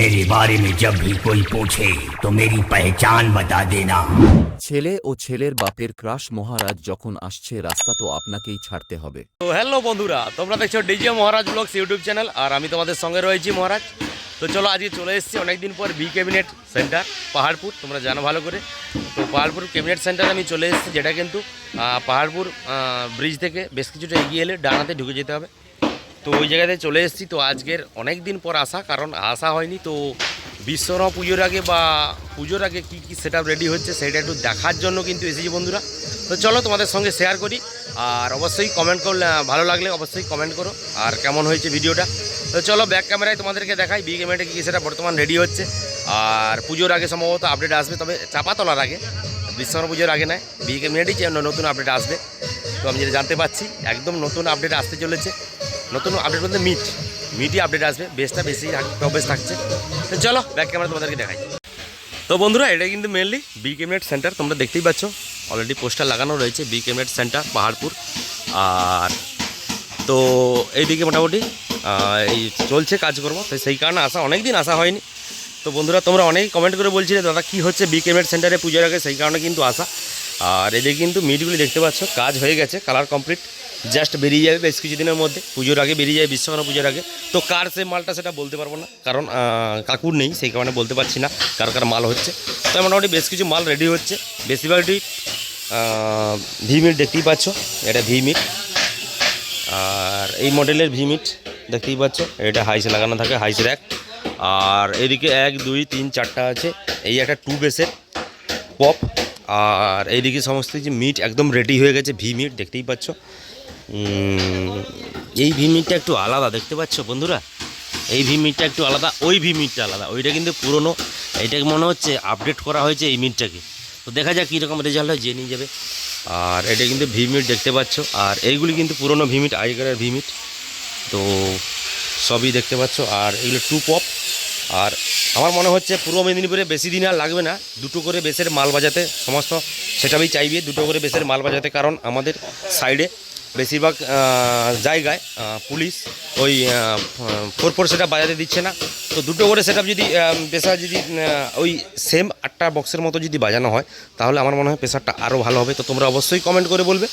मेरे बारे में जब भी कोई पूछे तो मेरी पहचान बता देना ছেলে ও ছেলের বাপের ক্রাশ মহারাজ যখন আসছে রাস্তা তো আপনাকেই ছাড়তে হবে তো হ্যালো বন্ধুরা তোমরা দেখছো DJ Maharaj vlogs YouTube channel আর আমি তোমাদের সঙ্গে রয়েছি মহারাজ তো চলো আজকে চলে এসেছি অনেকদিন পর বি ক্যাবিনেট সেন্টার পাহাড়পুর তোমরা জানো ভালো করে তো পাহাড়পুর ক্যাবিনেট সেন্টারে আমি চলে এসেছি যেটা কিন্তু আহ, পাহাড়পুর ব্রিজ থেকে বেশ কিছুটা এগিয়ে এলে ডানাতে ঢুকে যেতে হবে তো ওই জায়গাতে চলে এসেছি। তো আজকের অনেক দিন পর আসা, কারণ আসা হয়নি। তো বিশ্বকর্মা পুজোর আগে বা পুজোর আগে কী কী সেট রেডি হচ্ছে সেটা একটু দেখার জন্য কিন্তু এসেছি বন্ধুরা। তো চলো তোমাদের সঙ্গে শেয়ার করি। আর অবশ্যই কমেন্ট করলে, ভালো লাগলে অবশ্যই কমেন্ট করো। আর কেমন হয়েছে ভিডিওটা? তো চলো ব্যাক ক্যামেরায় তোমাদেরকে দেখাই বি ক্যামেরাটা কী সেটা বর্তমান রেডি হচ্ছে। আর পুজোর আগে সম্ভবত আপডেট আসবে, তবে চাপা তোলার আগে বিশ্বকর্মা পুজোর আগে নয় বি ক্যামেরাটি নতুন আপডেট আসবে। তো আমি যেটা জানতে পারছি, একদম নতুন আপডেট আসতে চলেছে। নতুন আপডেট বলতে মিট মিটই আপডেট আসবে বেসটা বেশি বেশ থাকছে। তো চলো ব্যাক ক্যামেরা তোমাদেরকে দেখাই। তো বন্ধুরা, এটা কিন্তু মেনলি বি ক্যাবিনেট সেন্টার তোমরা দেখতেই পাচ্ছ। অলরেডি পোস্টার লাগানো রয়েছে বি ক্যাবিনেট সেন্টার পাহাড়পুর। আর তো এইদিকে মোটামুটি এই চলছে কাজকর্ম। তো সেই কারণে আসা অনেক দিন আসা হয়নি। তো বন্ধুরা, তোমরা অনেক কমেন্ট করে বলছিলে, দাদা, কী হচ্ছে বি ক্যাবিনেট সেন্টারে পুজোর আগে? সেই কারণে কিন্তু আসা। আর এদিকে কিন্তু মিটগুলি দেখতে পাচ্ছ, কাজ হয়ে গেছে কালার কমপ্লিট জাস্ট বেরিয়ে যাবে বেশ কিছুদিনের মধ্যে। পুজোর আগে বেরিয়ে যাবে, বিশ্বকর্মা পুজোর আগে। তো কার সে মালটা সেটা বলতে পারব না। কারণ কাকুর নেই, সেই কারণে বলতে পারছি না কার কার মাল হচ্ছে। তো মোটামুটি বেশ কিছু মাল রেডি হচ্ছে। বেশিরভাগটি ভি মিট দেখতেই পাচ্ছ। এটা ভি মিট। আর এই মডেলের ভি মিট দেখতেই পাচ্ছ। এটা হাইসে লাগানো থাকে, হাইস র্যাক। আর এদিকে এক, দুই, তিন, চারটা আছে। এই একটা টু বেসের পপ আর এইদিকে সমস্ত যে মিট একদম রেডি হয়ে গেছে, ভি মিট দেখতেই পাচ্ছ। এই ভি মিটটা একটু আলাদা, দেখতে পাচ্ছ বন্ধুরা? এই ভি মিটটা একটু আলাদা, ওই ভিমিটটা আলাদা। ওইটা কিন্তু পুরনো। এইটাকে মনে হচ্ছে আপডেট করা হয়েছে এই মিটটাকে। তো দেখা যাক কীরকম রেজাল্ট হয়, জেনে যাবে। আর এটা কিন্তু ভি মিট দেখতে পাচ্ছ। আর এইগুলি কিন্তু পুরনো ভি মিট আগেকার ভি মিট তো সবই দেখতে পাচ্ছ। আর এগুলো টু পপ আর আমার মনে হচ্ছে পূর্ব মেদিনীপুরে বেশি দিন আর লাগবে না। দুটো করে বেসের মাল বাজাতে সমস্ত সেটাই চাইবে, দুটো করে বেসের মাল বাজাতে। কারণ আমাদের সাইডে বেশিরভাগ জায়গায় পুলিশ ওই ফোর ফোর সেটা বাজাতে দিচ্ছে না। তো দুটো করে সেটা যদি পেশা যদি ওই সেম আটটা বক্সের মতো যদি বাজানো হয়, তাহলে আমার মনে হয় প্রেশারটা আরও ভালো হবে। তো তোমরা অবশ্যই কমেন্ট করে বলবে।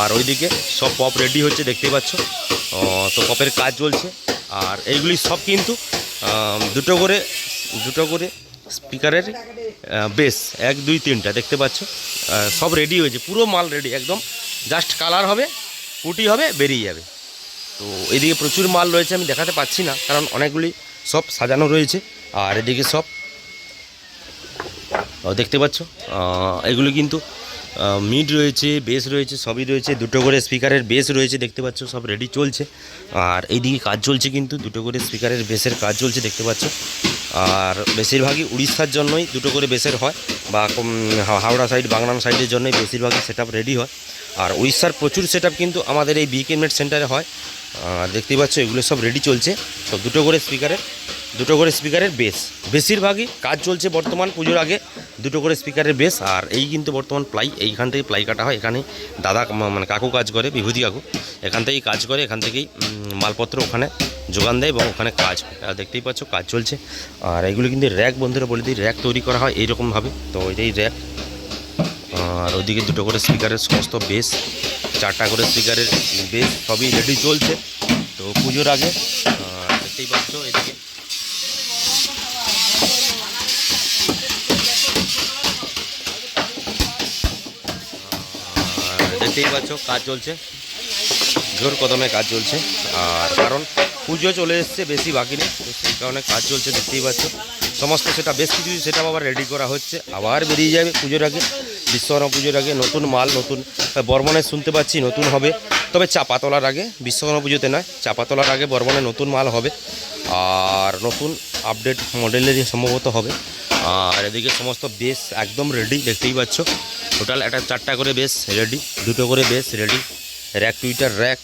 আর ওইদিকে সব পপ রেডি হচ্ছে, দেখতেই পাচ্ছ। তো পপের কাজ চলছে। আর এইগুলি সব কিন্তু দুটো করে দুটো করে স্পিকারের বেস, এক, দুই, তিনটা, দেখতে পাচ্ছ। সব রেডি হয়েছে, পুরো মাল রেডি, একদম জাস্ট কালার হবে, কুটি হবে, বেরিয়ে যাবে। তো এদিকে প্রচুর মাল রয়েছে, আমি দেখাতে পাচ্ছি না, কারণ অনেকগুলি সব সাজানো রয়েছে, আর এদিকে সব দেখতে পাচ্ছ এগুলো কিন্তু মিড রয়েছে, বেস রয়েছে, সবই রয়েছে, দুটো করে স্পিকারের বেস রয়েছে, দেখতে পাচ্ছ, সব রেডি চলছে। আর এইদিকে কাজ চলছে কিন্তু, দুটো করে স্পিকারের বেসের কাজ চলছে, দেখতে পাচ্ছ। আর বেশিরভাগই উড়িষ্যার জন্যই দুটো করে বেসের হয় বা হাওড়া সাইড বাংলাম সাইডের জন্যই বেশিরভাগই সেট রেডি হয়। আর উড়িষ্যার প্রচুর সেট কিন্তু আমাদের এই বিকেমেট সেন্টারে হয়। আর দেখতেই পাচ্ছ এগুলো সব রেডি চলছে। তো দুটো করে স্পিকারের দুটো করে স্পিকারের বেস বেশিরভাগই কাজ চলছে বর্তমান পুজোর আগে, দুটো করে স্পিকারের বেস আর এই কিন্তু বর্তমান প্লাই এইখান থেকে প্লাই কাটা হয়। এখানে দাদা মানে কাকু কাজ করে, বিভূতি কাকু। এখান থেকেই কাজ করে, এখান থেকেই মালপত্র ওখানে যোগান দেয় এবং ওখানে কাজ দেখতেই পাচ্ছ কাজ চলছে। আর এগুলো কিন্তু র্যাক বন্ধুরা বলে দিই র্যাক তৈরি করা হয় এইরকমভাবে। তো এটাই র্যাক আর ওইদিকে দুটো করে স্পিকারের সমস্ত বেস চারটা করে স্পিকারের বেস সবই রেডি চলছে। তো পুজোর আগে দেখতেই পাচ্ছ দেখতেই পাচ্ছ, কাজ চলছে। জোর কদমে কাজ চলছে। আর কারণ পুজো চলে এসছে, বেশি বাকি নেই সেই কারণে কাজ চলছে, দেখতেই পাচ্ছ। সমস্ত সেটা বেশ কিছু, সেটা আবার রেডি করা হচ্ছে। আবার বেরিয়ে যাবে পুজোর আগে বিশ্বকর্মা পুজোর আগে নতুন মাল, নতুন বর্মনে শুনতে পাচ্ছি, নতুন হবে। তবে চাপা তোলার আগে, বিশ্বকর্মা পুজোতে নয়, চাপা তোলার আগে বর্মনে নতুন মাল হবে। আর নতুন আপডেট মডেলেরই সম্ভবত হবে। আর এদিকে সমস্ত বেস একদম রেডি দেখতেই পাচ্ছ। টোটাল একটা চারটা করে বেস রেডি দুটো করে base ready rack two tier rack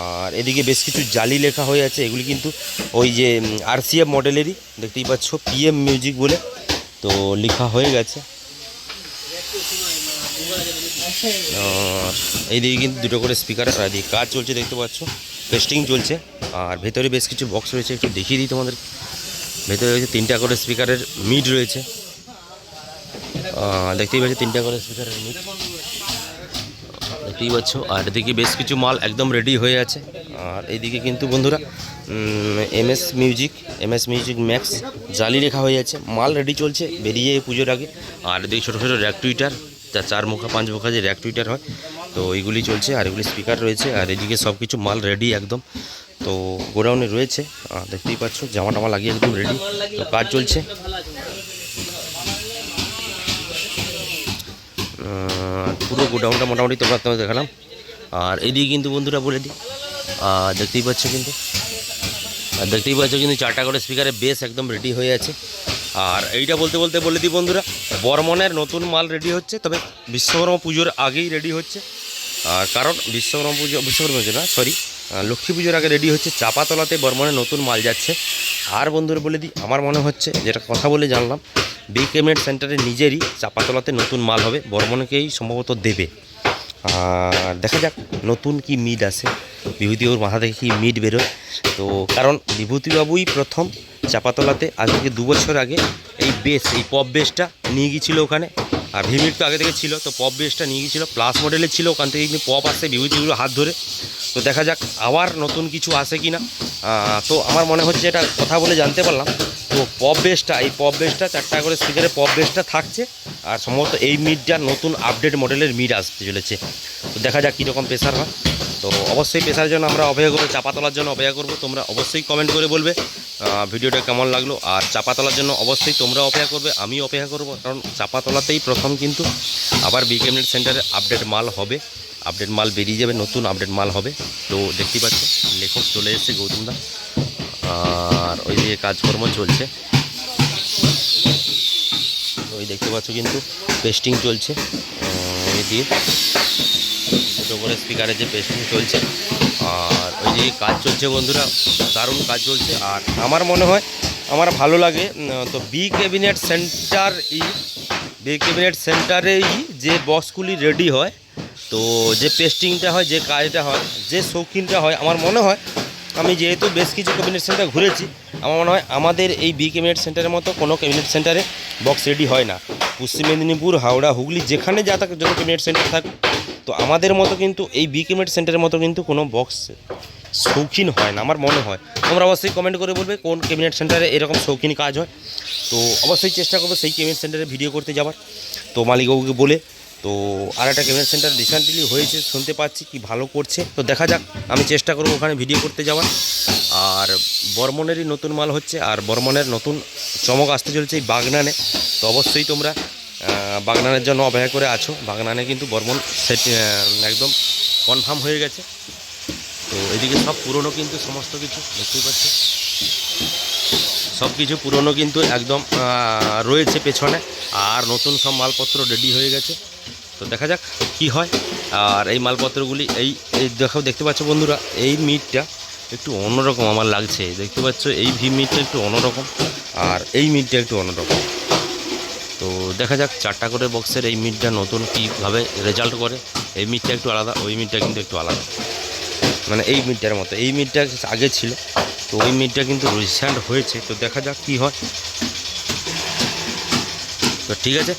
আর এদিকে বেশ কিছু জালি লেখা হয়ে আছে, এগুলি কিন্তু ওই যে আরসিএফ মডেলেরই দেখতেই পাচ্ছ পিএম মিউজিক বলে। তো লেখা হয়ে গেছে। আর এইদিকে কিন্তু দুটো করে স্পিকার আর এদিকে কাজ চলছে, দেখতে পাচ্ছ। টেস্টিং চলছে। আর ভেতরে বেশ কিছু বক্স রয়েছে, একটু দেখিয়ে দিই তোমাদের ভেতরে রয়েছে তিনটা করে স্পিকারের মিড রয়েছে। দেখতেই পাচ্ছি তিনটা করে স্পিকারের মিড দেখতেই পাচ্ছ, আর এদিকে বেশ কিছু মাল একদম রেডি হয়ে আছে। আর এইদিকে কিন্তু বন্ধুরা M S music M S music max জালি রেখা হয়ে আছে। মাল রেডি চলছে, বেরিয়ে পুজোর আগে। আর এদিকে ছোটো ছোটো র্যাক টুইটার যা চার মুখা, পাঁচ মুখা যে র্যাক টুইটার হয়, তো এইগুলি চলছে, আর এগুলি স্পিকার রয়েছে। আর এদিকে সব কিছু মাল রেডি একদম। তো গোডাউনে রয়েছে দেখতেই পাচ্ছ জামা টামা লাগিয়ে একদম রেডি তো কাজ চলছে। পুরো গোডাউনটা মোটামুটি তোমরা তোমাদের দেখালাম। আর এদিকে কিন্তু বন্ধুরা বলে দিই আর দেখতেই পাচ্ছ কিন্তু আর দেখতেই পাচ্ছ কিন্তু চারটা করে স্পিকারে বেস একদম রেডি হয়ে আছে। আর এইটা বলতে বলতে বলে দিই বন্ধুরা বর্মনের নতুন মাল রেডি হচ্ছে, তবে বিশ্বকর্মা পুজোর আগেই রেডি হচ্ছে। আর কারণ, বিশ্বকর্মা পুজো বিশ্বকর্মা পুজো না সরি লক্ষ্মী পুজোর আগে রেডি হচ্ছে চাপাতলাতে বর্মনে নতুন মাল যাচ্ছে। আর বন্ধুরা বলে দিই, আমার মনে হচ্ছে, যেটা কথা বলে জানলাম বি কেমিনেট সেন্টারে নিজেরই চাপাতলাতে নতুন মাল হবে, বর্মনকেই সম্ভবত দেবে। আর দেখা যাক, নতুন কি মিড আসে। বিভূতিবাবুর মাথা থেকে কি মিড বেরোয়। তো কারণ বিভূতিবাবুই প্রথম চাপাতলাতে আজ থেকে দু বছর আগে এই বেস এই পপ বেসটা নিয়ে গিয়েছিল ওখানে। আর ভিমির তো আগে থেকে ছিল, তো পপ বেসটা নিয়ে গিয়েছিল প্লাস মডেলের ছিল, ওখান থেকে কিন্তু পপ আসছে বিভূতিগুলো হাত ধরে। তো দেখা যাক আবার নতুন কিছু আসে কি না তো আমার মনে হচ্ছে এটা কথা বলে জানতে পারলাম। তো পপ বেসটা এই পপ বেসটা চারটা করে স্পিকারের পপ বেসটা থাকছে। আর সম্ভবত এই মিডটা নতুন আপডেট মডেলের মিড আসতে চলেছে। তো দেখা যাক কীরকম প্রেশার হয়। তো অবশ্যই প্রেসারের জন্য আমরা অপেক্ষা করব, চাপা তোলার জন্য অপেক্ষা করব। তোমরা অবশ্যই কমেন্ট করে বলবে ভিডিওটা কেমন লাগল। আর চাপা তোলার জন্য অবশ্যই তোমরা অপেক্ষা করবে আমি অপেক্ষা করব। কারণ চাপা তোলাতেই প্রথম কিন্তু আবার বি ক্যাবিনেট সেন্টারে আপডেট মাল হবে। আপডেট মাল বেরিয়ে যাবে, নতুন আপডেট মাল হবে। তো দেখতেই পাচ্ছ, লেখক চলে এসেছে গৌতম দা। আর ওই দিকে কাজকর্ম চলছে। ওই দেখতে পাচ্ছ কিন্তু পেস্টিং চলছে। ওই দিয়ে দুটো করে স্পিকারের যে পেস্টিং চলছে। আর ওই দিকে কাজ চলছে বন্ধুরা, দারুণ কাজ চলছে। আর আমার মনে হয়, আমার ভালো লাগে তো বি ক্যাবিনেট সেন্টার ই বি ক্যাবিনেট সেন্টারেই যে বক্সগুলি রেডি হয়, তো যে পেস্টিংটা হয়, যে কাজটা হয়, যে শৌখিনটা হয়, আমার মনে হয় আমি যেহেতু বেশ কিছু ক্যাবিনেট সেন্টার ঘুরেছি, আমার মনে হয় আমাদের এই বি ক্যাবিনেট সেন্টারের মতো কোনো ক্যাবিনেট সেন্টারে বক্স রেডি হয় না। পশ্চিম মেদিনীপুর, হাওড়া, হুগলি, যেখানে যা থাক যত ক্যাবিনেট সেন্টার থাকুক তো আমাদের মতো কিন্তু এই বি ক্যাবিনেট সেন্টারের মতো কিন্তু কোনো বক্স শৌখিন হয় না, আমার মনে হয়। তোমরা অবশ্যই কমেন্ট করে বলবে কোন ক্যাবিনেট সেন্টারে এরকম শৌখিন কাজ হয়। তো অবশ্যই চেষ্টা করব সেই ক্যাবিনেট সেন্টারে ভিডিও করতে যাওয়ার। তো মালিকবাবুকে বলে তো আর একটা ক্যাবিনেট সেন্টার রিসেন্টলি হয়েছে, শুনতে পাচ্ছি কি ভালো করছে। তো দেখা যাক, আমি চেষ্টা করব ওখানে ভিডিও করতে যাওয়ার। আর বর্মনেরই নতুন মাল হচ্ছে, আর বর্মনের নতুন চমক আসতে চলছে এই বাগনানে। তো অবশ্যই তোমরা বাগনানের জন্য অপেক্ষা করে আছো। বাগনানে কিন্তু বর্মন সেট একদম কনফার্ম হয়ে গেছে। তো এদিকে সব পুরনো কিন্তু সমস্ত কিছু, দেখতেই পাচ্ছি। সব কিছু পুরনো কিন্তু একদম রয়েছে পেছনে। আর নতুন সব মালপত্র রেডি হয়ে গেছে। তো দেখা যাক কি হয়। আর এই মালপত্রগুলি, এই এই দেখো দেখতে পাচ্ছ বন্ধুরা, এই মিটটা একটু অন্যরকম আমার লাগছে। দেখতে পাচ্ছ, এই ভি মিটটা একটু অন্যরকম আর এই মিটটা একটু অন্যরকম। তো দেখা যাক চারটা করে বক্সের এই মিটটা নতুন কীভাবে রেজাল্ট করে। এই মিটটা একটু আলাদা, ওই মিটটা কিন্তু একটু আলাদা। মানে এই মিটটার মতো, এই মিটটা আগে ছিল, তো ওই মিটটা কিন্তু রিসেন্ট হয়েছে। তো দেখা যাক কী হয়। তো ঠিক আছে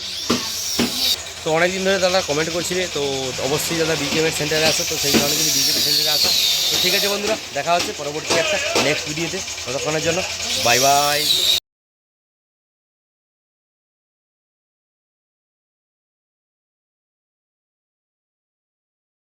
তো অনেকদিন ধরে দাদা কমেন্ট করছিলে, তো অবশ্যই দাদা বিকেএমের সেন্টারে আসো, তো সেই কারণে কিন্তু বিকেএম সেন্টারে আসো। তো ঠিক আছে বন্ধুরা, দেখা হচ্ছে পরবর্তী একটা নেক্সট ভিডিওতে ততক্ষণের জন্য বাই বাই